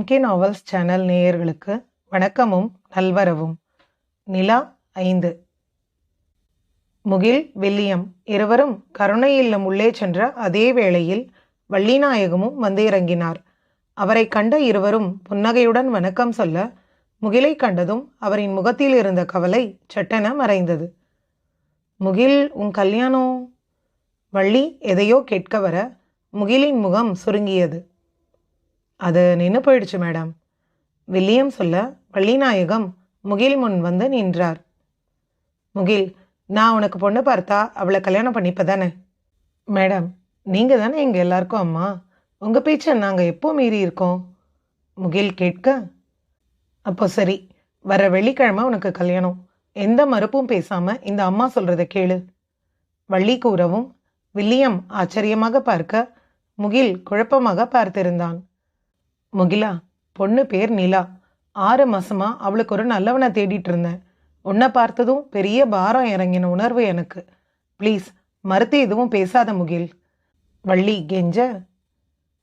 MK novels channel நேயர்களுக்கு வணக்கமும் நல்வரவும். நிலா ஐந்து. முகில் வில்லியம் இருவரும் கருணை இல்லம் உள்ளே சென்ற அதே வேளையில் வள்ளிநாயகமும் வந்து இறங்கினார் அவரை கண்ட இருவரும் புன்னகையுடன் வணக்கம் சொல்ல முகிலை கண்டதும் அவரின் முகத்தில் இருந்த கவலை சட்டென மறைந்தது. முகில் உன் கல்யாணம்? வள்ளி எதையோ கேட்க வர முகிலின் முகம் சுருங்கியது. அது நின்று போயிடுச்சு மேடம். வில்லியம் சொல்ல வள்ளிநாயகம் முகில் முன் வந்து நின்றார். முகில் நான் உனக்கு பொண்ணு பார்த்தா அவளை கல்யாணம் பண்ணிப்பதானே மேடம் நீங்கள் தானே எங்கள் எல்லாருக்கும் அம்மா? உங்கள் பேச்சை நாங்கள் எப்போ மீறி இருக்கோம்? முகில் கேட்க அப்போ சரி வர வெள்ளிக்கிழமை உனக்கு கல்யாணம். எந்த மறுப்பும் பேசாமல் இந்த அம்மா சொல்கிறத கேளு. வள்ளி கூறவும் வில்லியம் ஆச்சரியமாக பார்க்க முகில் குழப்பமாக பார்த்திருந்தான். முகிலா பொண்ணு பேர் நிலா. ஆறு மாசமா அவளுக்கு ஒரு நல்லவனை தேடிட்டு இருந்தேன். உன்னை பார்த்ததும் பெரிய பாரம் இறங்கின உணர்வு எனக்கு. ப்ளீஸ் மறுத்து எதுவும் பேசாத முகில். வள்ளி கெஞ்ச.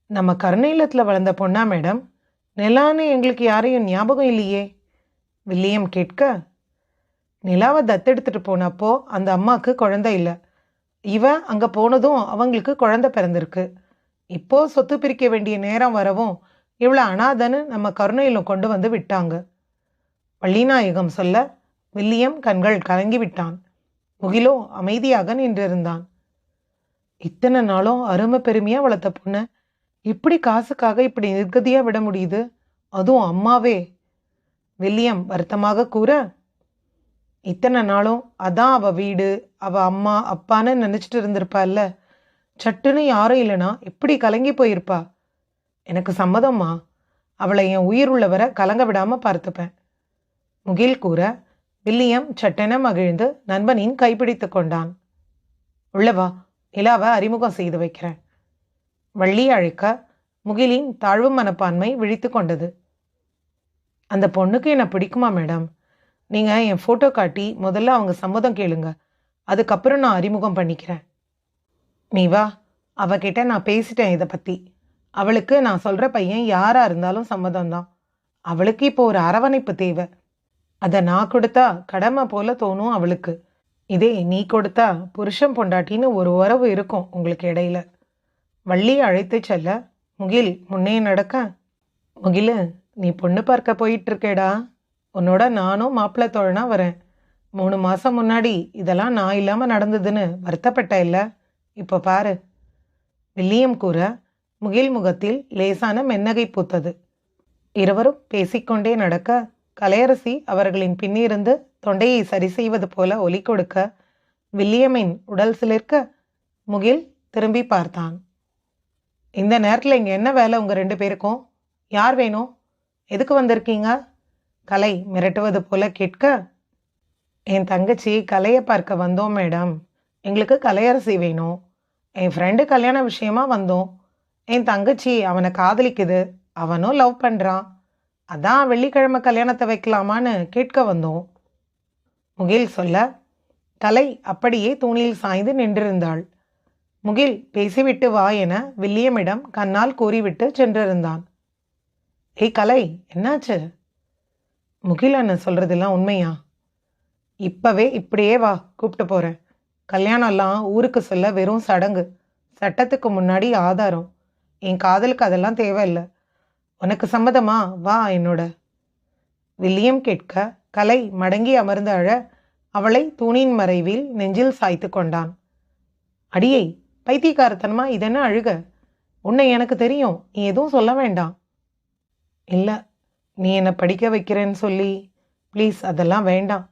நம்ம கருணைலத்தில் வளர்ந்த பொண்ணா மேடம்? நிலான்னு எங்களுக்கு யாரையும் ஞாபகம் இல்லையே. வில்லியம் கேட்க. நிலாவை தத்தெடுத்துட்டு போனப்போ அந்த அம்மாவுக்கு குழந்தை இல்லை. இவ அங்கே போனதும் அவங்களுக்கு குழந்தை பிறந்திருக்கு. இப்போ சொத்து பிரிக்க வேண்டிய நேரம் வரவும் இவ்வளோ அனாதன்னு நம்ம கருணையிலும் கொண்டு வந்து விட்டாங்க. வள்ளிநாயகம் சொல்ல வில்லியம் கண்கள் கலங்கி விட்டான். முகிலோ அமைதியாக நின்றிருந்தான். இத்தனை நாளும் அருமை பெருமையாக வளர்த்த பொண்ணை இப்படி காசுக்காக இப்படி நிர்கதியாக விட முடியுது? அதுவும் அம்மாவே. வில்லியம் வருத்தமாக கூற இத்தனை நாளும் அதான் அவள் வீடு அவள் அம்மா அப்பான்னு நினச்சிட்டு இருந்திருப்பால்ல சட்டுன்னு யாரும் இல்லைனா எப்படி கலங்கி போயிருப்பா. எனக்கு சம்மதம்மா. அவளை என் உயிர் உள்ளவரை கலங்க விடாமல் பார்த்துப்பேன். முகில் கூற வில்லியம் சட்டென மகிழ்ந்து நண்பனின் கைப்பிடித்து கொண்டான். உள்ளவா நிலாவை அறிமுகம் செய்து வைக்கிறேன். வள்ளி அழைக்க முகிலின் தாழ்வு மனப்பான்மை விழித்து கொண்டது. அந்த பொண்ணுக்கு என்னை பிடிக்குமா மேடம்? நீங்கள் என் ஃபோட்டோ காட்டி முதல்ல அவங்க சம்மதம் கேளுங்க. அதுக்கப்புறம் நான் அறிமுகம் பண்ணிக்கிறேன். நீ வா அவகிட்ட நான் பேசிட்டேன் இதை பற்றி அவளுக்கு நான் சொல்கிற பையன் யாராக இருந்தாலும் சம்மதம்தான். அவளுக்கு இப்போ ஒரு அரவணைப்பு தேவை. அதை நான் கொடுத்தா கடமை போல தோணும் அவளுக்கு. இதே நீ கொடுத்தா புருஷன் பொண்டாட்டின்னு ஒரு உறவு இருக்கும் உங்களுக்கு இடையில. வள்ளியை அழைத்து செல்ல முகில் முன்னே நடக்க. முகிலு நீ பொண்ணு பார்க்க போயிட்டு இருக்கேடா உன்னோட நானும் மாப்பிள்ளை தோழனா வரேன். மூணு மாதம் முன்னாடி இதெல்லாம் நான் இல்லாமல் நடந்ததுன்னு வருத்தப்பட்ட இல்லை? இப்போ பாரு. வில்லியம் கூற முகில் முகத்தில் லேசான மென்னகை பூத்தது. இருவரும் பேசிக்கொண்டே நடக்க கலையரசி அவர்களின் பின்னிருந்து தொண்டையை சரி செய்வது போல ஒலி கொடுக்க வில்லியமின் உடல் சிலிர்க்க முகில் திரும்பி பார்த்தான். இந்த நேரத்தில் இங்கே என்ன வேலை உங்கள் ரெண்டு பேருக்கும்? யார் வேணும்? எதுக்கு வந்திருக்கீங்க கலை மிரட்டுவது போல கேட்க என் தங்கச்சி கலையை பார்க்க வந்தோம் மேடம். எங்களுக்கு கலையரசி வேணும். என் ஃப்ரெண்டு கல்யாண விஷயமா வந்தோம். என் தங்கச்சி அவனை காதலிக்குது அவனும் லவ் பண்ணுறான் அதான் வெள்ளிக்கிழமை கல்யாணத்தை வைக்கலாமான்னு கேட்க வந்தோம். முகில் சொல்ல கலை அப்படியே தூணில் சாய்ந்து நின்றிருந்தாள். முகில் பேசிவிட்டு வா என வில்லியமிடம் கண்ணால் கூறிவிட்டு சென்றிருந்தான். ஏய் கலை என்னாச்சு? முகில் அண்ணன் சொல்கிறதெல்லாம் உண்மையா? இப்போவே இப்படியே வா கூப்பிட்டு போகிறேன் கல்யாணம்லாம் ஊருக்கு சொல்ல வெறும் சடங்கு. சட்டத்துக்கு முன்னாடி ஆதாரம். என் காதலுக்கு அதெல்லாம் தேவையில்லை. உனக்கு சம்மதமா? வா என்னோட. வில்லியம் கேட்க கலை மடங்கி அமர்ந்து அழ அவளை தூணின் மறைவில் நெஞ்சில் சாய்த்து கொண்டான். அடியை பைத்தியக்காரத்தனமா இதென்ன அழுக? உன்னை எனக்கு தெரியும் நீ எதுவும் சொல்ல வேண்டாம். இல்லை நீ என்னை படிக்க வைக்கிறேன்னு சொல்லி. ப்ளீஸ் அதெல்லாம் வேண்டாம்.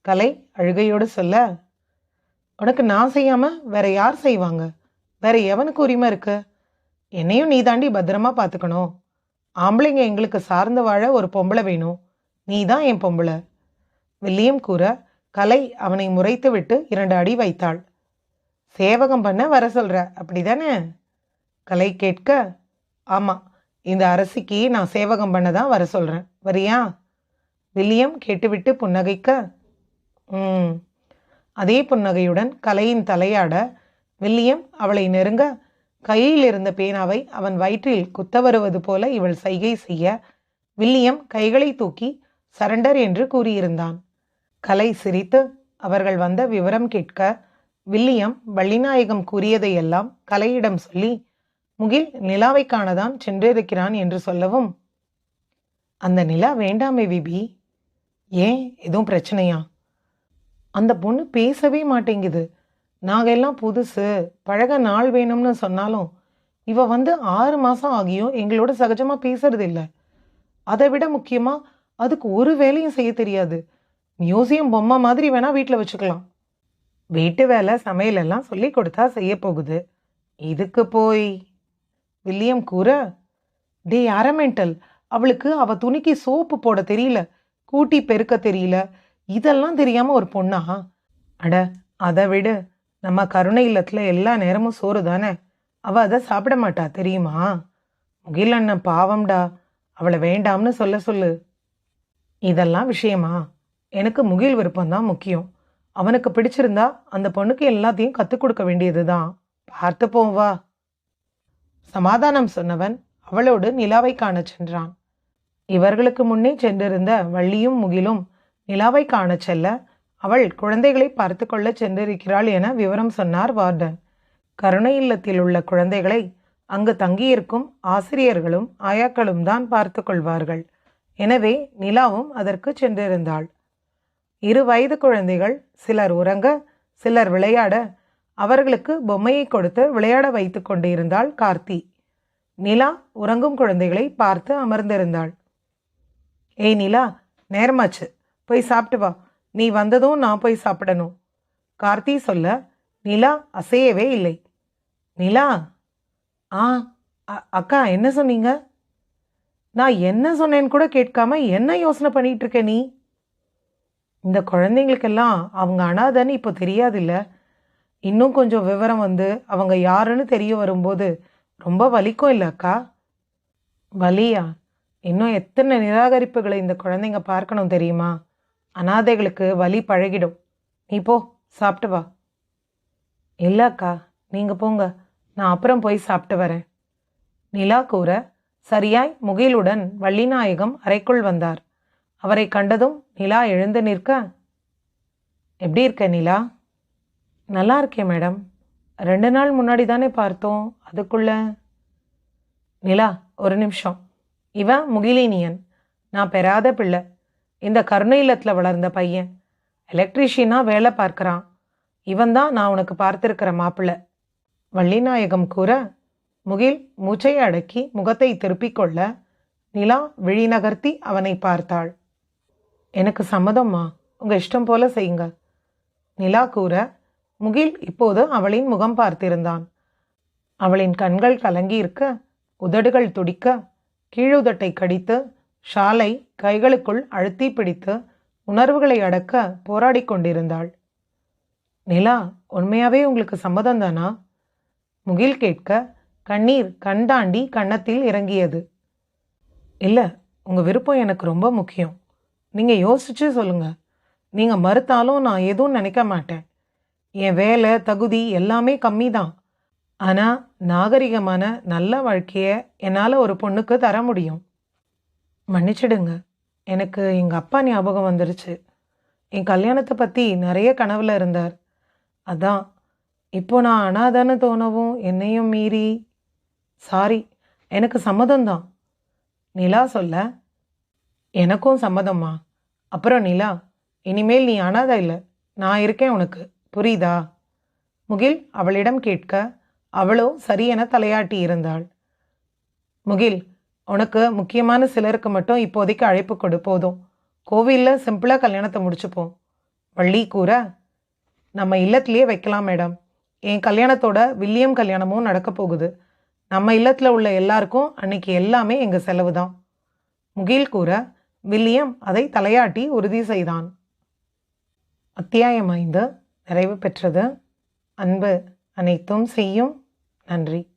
கலை அழுகையோடு சொல்ல உனக்கு நான் செய்யாமல் வேற யார் செய்வாங்க? வேற எவனுக்கு உரிமை இருக்குது என்னையும் நீ தாண்டி பத்திரமா பார்த்துக்கணும் ஆம்பளைங்க எங்களுக்கு சார்ந்து வாழ ஒரு பொம்பளை வேணும். நீ தான் என் பொம்பளை. வில்லியம் கூற கலை அவனை முறைத்து விட்டு இரண்டு அடி வைத்தாள். சேவகம் பண்ண வர சொல்ற அப்படிதானே? கலை கேட்க ஆமாம் இந்த அரசிக்கு நான் சேவகம் பண்ண தான் வர சொல்கிறேன் வரியா? வில்லியம் கேட்டுவிட்டு புன்னகைக்க ம் அதே புன்னகையுடன் கலையின் தலையாட வில்லியம் அவளை நெருங்க கையில் இருந்த பேனாவை அவன் வயிற்றில் குத்த வருவது போல இவள் சைகை செய்ய வில்லியம் கைகளை தூக்கி சரண்டர் என்று கூறியிருந்தான். கலை சிரித்து அவர்கள் வந்த விவரம் கேட்க வில்லியம் வள்ளிநாயகம் கூறியதையெல்லாம் கலையிடம் சொல்லி முகில் நிலாவை காணதான் சென்றிருக்கிறான் என்று சொல்லவும். அந்த நிலா வேண்டாமே விபி. ஏன்? எதுவும் பிரச்சனையா? அந்த பொண்ணு பேசவே மாட்டேங்குது. நாங்கள் எல்லாம் புதுசு பழக நாள் வேணும்னு சொன்னாலும் இவ வந்து ஆறு மாதம் ஆகியும் எங்களோட சகஜமாக பேசுறது இல்லை அதை விட முக்கியமாக அதுக்கு ஒரு வேலையும் செய்ய தெரியாது. மியூசியம் பொம்மை மாதிரி வேணால் வீட்டில் வச்சுக்கலாம். வீட்டு வேலை சமையலெல்லாம் சொல்லி கொடுத்தா செய்ய போகுது. இதுக்கு போய். வில்லியம் கூற டே அரமெண்டல் அவளுக்கு அவ துணிக்கு சோப்பு போட தெரியல. கூட்டி பெருக்க தெரியல. இதெல்லாம் தெரியாம ஒரு பொண்ணா? அட அதை விடு. நம்ம கருணை இல்லத்தில் எல்லா நேரமும் சோறு தானே? அவள் அதை சாப்பிட மாட்டா தெரியுமா? முகில் அண்ணன் பாவம்டா. அவளை வேண்டாம்னு சொல்ல சொல்லு. இதெல்லாம் விஷயமா? எனக்கு முகில் விருப்பம்தான் முக்கியம். அவனுக்கு பிடிச்சிருந்தா அந்த பொண்ணுக்கு எல்லாத்தையும் கற்றுக் கொடுக்க வேண்டியதுதான். பார்த்து போம் வா. சமாதானம் சொன்னவன் அவளோடு நிலாவை காண சென்றான். இவர்களுக்கு முன்னே சென்றிருந்த வள்ளியும் முகிலும் நிலாவை காணச் செல்ல அவள் குழந்தைகளை பார்த்து கொள்ள சென்றிருக்கிறாள் என விவரம் சொன்னார் வார்டன். கருணை இல்லத்தில் உள்ள குழந்தைகளை அங்கு தங்கியிருக்கும் ஆசிரியர்களும் ஆயாக்களும் தான் பார்த்து கொள்வார்கள். எனவே நிலாவும் அதற்கு சென்றிருந்தாள். இரு வயது குழந்தைகள் சிலர் உறங்க சிலர் விளையாட அவர்களுக்கு பொம்மையை கொடுத்து விளையாட வைத்து கொண்டிருந்தாள் கார்த்தி. நிலா உறங்கும் குழந்தைகளை பார்த்து அமர்ந்திருந்தாள். ஏய் நிலா நேரமாச்சு. போய் சாப்பிட்டு வா. நீ வந்ததும் நான் போய் சாப்பிடணும். கார்த்தி சொல்ல நிலா அசையவே இல்லை. நிலா? ஆ அ- அக்கா என்ன சொன்னீங்க? நான் என்ன சொன்னேன்னு கூட கேட்காம என்ன யோசனை பண்ணிட்டு இருக்க நீ? இந்த குழந்தைங்களுக்கெல்லாம் அவங்க அனாதைன்னு இப்போ தெரியாதில்ல. இன்னும் கொஞ்சம் விவரம் வந்து அவங்க யாருன்னு தெரிய வரும்போது ரொம்ப வலிக்கும் இல்லை அக்கா? வலியா? இன்னும் எத்தனை நிராகரிப்புகளை இந்த குழந்தைங்க பார்க்கணும் தெரியுமா? அனாதைகளுக்கு வலி பழகிடும். நீ போ சாப்பிட்டு வா. இல்லை அக்கா நீங்கள் போங்க. நான் அப்புறம் போய் சாப்பிட்டு வரேன். நிலா கூற சரியாய் முகிலுடன் வள்ளிநாயகம் அறைக்குள் வந்தார். அவரை கண்டதும் நிலா எழுந்து நிற்க எப்படி இருக்க நிலா? நல்லா இருக்கேன் மேடம். ரெண்டு நாள் முன்னாடி தானே பார்த்தோம். அதுக்குள்ள நிலா ஒரு நிமிஷம். இவன் முகிலினியன். நான் பெறாத பிள்ளை. இந்த கருணை இல்லத்தில் வளர்ந்த பையன். எலக்ட்ரீஷியனாக வேலை பார்க்குறான். இவன் தான் நான் உனக்கு பார்த்துருக்கிற மாப்பிள்ள. வள்ளிநாயகம் கூற முகில் மூச்சை அடக்கி முகத்தை திருப்பிக் கொள்ள. நிலா விழி நகர்த்தி அவனை பார்த்தாள். எனக்கு சம்மதம்மா. உங்கள் இஷ்டம் போல செய்யுங்க. நிலா கூற முகில் இப்போது அவளின் முகம் பார்த்திருந்தான். அவளின் கண்கள் கலங்கி இருக்க உதடுகள் துடிக்க கீழுதட்டை கடித்து ஷாலை கைகளுக்குள் அழுத்தி பிடித்து உணர்வுகளை அடக்க போராடிக் கொண்டிருந்தாள். நிலா உண்மையாவே உங்களுக்கு சம்மதம் தானா முகில் கேட்க கண்ணீர் கண்டாண்டி கன்னத்தில் இறங்கியது. இல்லை உங்கள் விருப்பம் எனக்கு ரொம்ப முக்கியம். நீங்கள் யோசிச்சு சொல்லுங்கள் நீங்கள் மறுத்தாலும் நான் எதுவும் நினைக்க மாட்டேன். என் வேலை தகுதி எல்லாமே கம்மி தான் ஆனால் நாகரிகமான நல்ல வாழ்க்கையை என்னால் ஒரு பொண்ணுக்கு தர முடியும். மன்னிச்சிடுங்க. எனக்கு எங்கள் அப்பா ஞாபகம் வந்துருச்சு. என் கல்யாணத்தை பற்றி நிறைய கனவில் இருந்தார். அதான் இப்போ நான் அனாதான்னு தோணவும் என்னையும் மீறி சாரி எனக்கு சம்மதம்தான். நிலா சொல்ல எனக்கும் சம்மதம்மா. அப்புறம் நிலா இனிமேல் நீ அனாதை இல்லை. நான் இருக்கேன் உனக்கு. புரியுதா? முகில் அவளிடம் கேட்க அவளோ சரியென தலையாட்டி இருந்தாள். முகில் உனக்கு முக்கியமான சிலருக்கு மட்டும் இப்போதைக்கு அழைப்பு கொடு போதும். கோவிலில் சிம்பிளாக கல்யாணத்தை முடிச்சுப்போம். வள்ளி கூற நம்ம இல்லத்திலேயே வைக்கலாம் மேடம். என் கல்யாணத்தோட வில்லியம் கல்யாணமும் நடக்க போகுது. நம்ம இல்லத்தில் உள்ள எல்லாருக்கும் அன்னைக்கு எல்லாமே எங்கள் செலவு தான். முகில் கூற வில்லியம் அதை தலையாட்டி உறுதி செய்தான். அத்தியாயம் ஐந்து நிறைவு பெற்றது. அன்பு அனைத்தும் செய்யும். நன்றி.